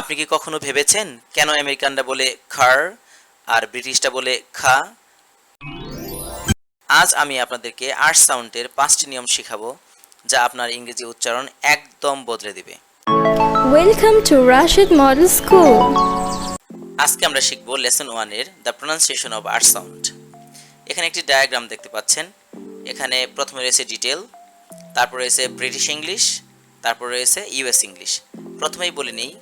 আপনি কি কখনো ভেবেছেন কেন আমেরিকানরা বলে খার আর ব্রিটিশটা বলে খা? আজ আমি আপনাদেরকে আর্ট সাউন্ডের পাঁচটি নিয়ম শেখাবো যা আপনার ইংরেজি উচ্চারণ একদম বদলে দিবে। Welcome to Rashid Model School. আজকে আমরা শিখব লেসন ওয়ানের the pronunciation of art sound. এখানে একটি ডায়াগ্রাম দেখতে পাচ্ছেন। এখানে প্রথমে রয়েছে ডিটেল তারপর রয়েছে ব্রিটিশ ইংলিশ তারপর রয়েছে ইউএস ইংলিশ। প্রথমেই বলে নিই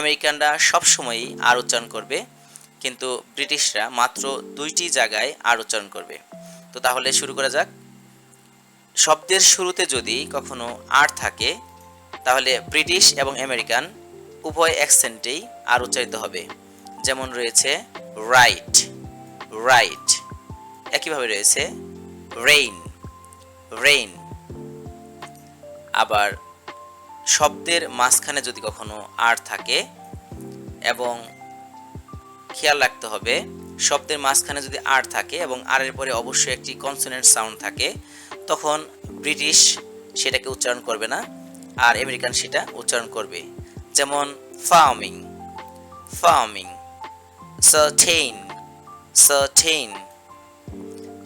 আমেরিকানরা সবসময়ই আর উচ্চারণ করবে, কিন্তু ব্রিটিশরা মাত্র দুইটি জায়গায় আর উচ্চারণ করবে। তো তাহলে শুরু করা যাক। শব্দের শুরুতে যদি কখনো আর থাকে, তাহলে ব্রিটিশ এবং আমেরিকান উভয় অ্যাকসেন্টেই আর উচ্চারিত হবে। যেমন রয়েছে, রাইট রাইট একইভাবে রয়েছে, রেইন রেইন আবার শব্দের মাঝখানে যদি কখনো আর থাকে এবং খেয়াল রাখতে হবে, শব্দের মাঝখানে যদি আর থাকে এবং আরের পরে অবশ্যই একটি কনসোনেন্ট সাউন্ড থাকে, তখন ব্রিটিশ সেটাকে উচ্চারণ করবে না আর আমেরিকান সেটা উচ্চারণ করবে। যেমন ফার্মিং ফার্মিং সার্টেইন সার্টেইন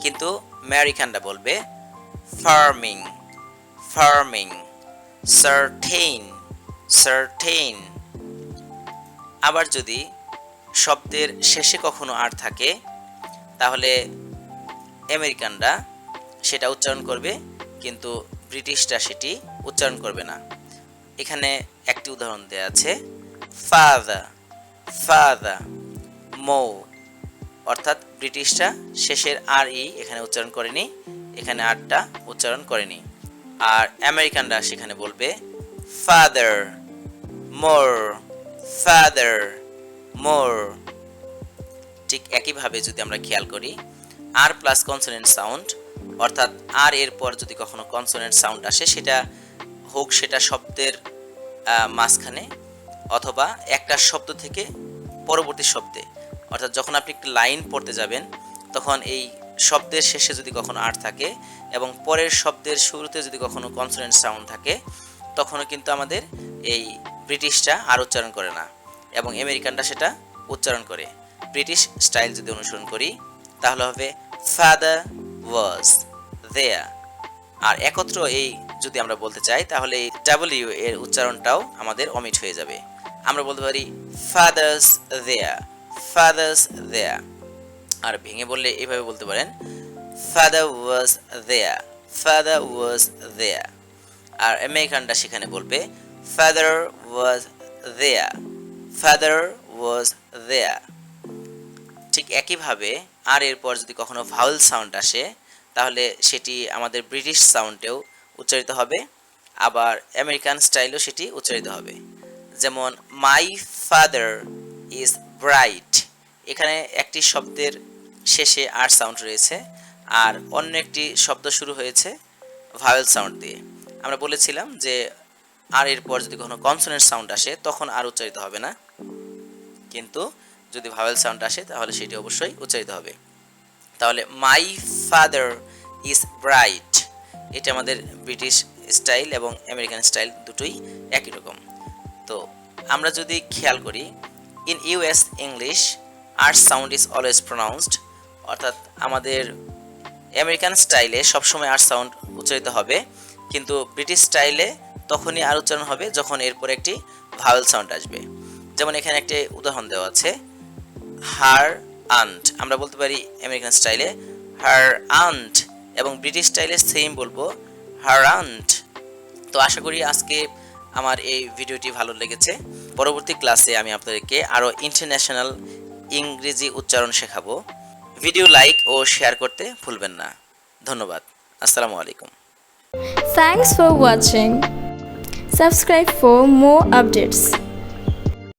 কিন্তু আমেরিকানরা বলবে ফার্মিং ফার্মিং সার্টেইন সার্টেইন আবার যদি শব্দের শেষে কখনো আর থাকে, তাহলে আমেরিকানরা সেটা উচ্চারণ করবে, কিন্তু ব্রিটিশরা সেটি উচ্চারণ করবে না। এখানে একটি উদাহরণ দেওয়া আছে ফাদা ফাদা মৌ অর্থাৎ ব্রিটিশরা শেষের আর ই এখানে উচ্চারণ করেনি, এখানে আরটা উচ্চারণ করেনি। আর আমেরিকানরা সেখানে বলবে ফাদার মোর ফাদার মোর ঠিক একইভাবে যদি আমরা খেয়াল করি আর প্লাস কনসোনেন্ট সাউন্ড অর্থাৎ আর এর পর যদি কখনো কনসোনেন্ট সাউন্ড আসে, সেটা হোক সেটা শব্দের মাঝখানে অথবা একটা শব্দ থেকে পরবর্তী শব্দে। অর্থাৎ যখন আপনি একটি লাইন পড়তে যাবেন, তখন এই শব্দের শেষে যদি কখনো আর থাকে এবং পরের শব্দের শুরুতে যদি কখনো কনসোনেন্ট সাউন্ড থাকে, তখনও কিন্তু আমাদের এই ব্রিটিশটা আর উচ্চারণ করে না এবং আমেরিকানরা সেটা উচ্চারণ করে। ব্রিটিশ স্টাইল যদি অনুসরণ করি, তাহলে হবে ফাদার ওয়াজ দেয়া আর একত্র এই যদি আমরা বলতে চাই, তাহলে এই ডাব্লিউ এর উচ্চারণটাও আমাদের অমিট হয়ে যাবে। আমরা বলতে পারি ফাদার্স দেয়া ফাদার্স দেয়া আর ভেঙে বললে এইভাবে বলতে পারেন ফাদার ওয়াজ দেয়া ফাদার ওয়াজ দেয়া আর আমেরিকানরা সেখানে বলবে ফাদার ওয়াজ দেয়া ফাদার ওয়াজ দেয়া ঠিক একইভাবে আর এরপর যদি কখনো ভাউল সাউন্ড আসে, তাহলে সেটি আমাদের ব্রিটিশ সাউন্ডেও উচ্চারিত হবে, আবার আমেরিকান স্টাইলেও সেটি উচ্চারিত হবে। যেমন মাই ফাদার ইজ ব্রাইট এখানে একটি শব্দের শেষে আর সাউন্ড রয়েছে, আর অন্য একটি শব্দ শুরু হয়েছে ভাওয়েল সাউন্ড দিয়ে। আমরা বলেছিলাম যে আর এরপর যদি কখনো কনসোনেন্ট সাউন্ড আসে, তখন আর উচ্চারিত হবে না। কিন্তু যদি ভাওয়েল সাউন্ড আসে, তাহলে সেটি অবশ্যই উচ্চারিত হবে। তাহলে মাই ফাদার ইজ ব্রাইট এটা আমাদের ব্রিটিশ স্টাইল এবং আমেরিকান স্টাইল দুটোই একই রকম। তো, আমরা যদি খেয়াল করি in US English R sound is always pronounced অর্থাৎ আমাদের আমেরিকান স্টাইলে সবসময় আর সাউন্ড উচ্চারিত হবে, কিন্তু ব্রিটিশ স্টাইলে তখনই আর উচ্চারণ হবে যখন এরপর একটি ভাওয়েল সাউন্ড আসবে। যেমন এখানে একটি উদাহরণ দেওয়া আছে হার আন্ট আমরা বলতে পারি আমেরিকান স্টাইলে হার আন্ট এবং ব্রিটিশ স্টাইলে সেম বলব হার আন্ট তো আশা করি আজকে আমার এই ভিডিওটি ভালো লেগেছে। পরবর্তী ক্লাসে আমি আপনাদেরকে আরও ইন্টারন্যাশনাল ইংরেজি উচ্চারণ শেখাবো। ভিডিও লাইক ও শেয়ার করতে ভুলবেন না। ধন্যবাদ। আসসালামু আলাইকুম। Thanks for watching subscribe for more updates.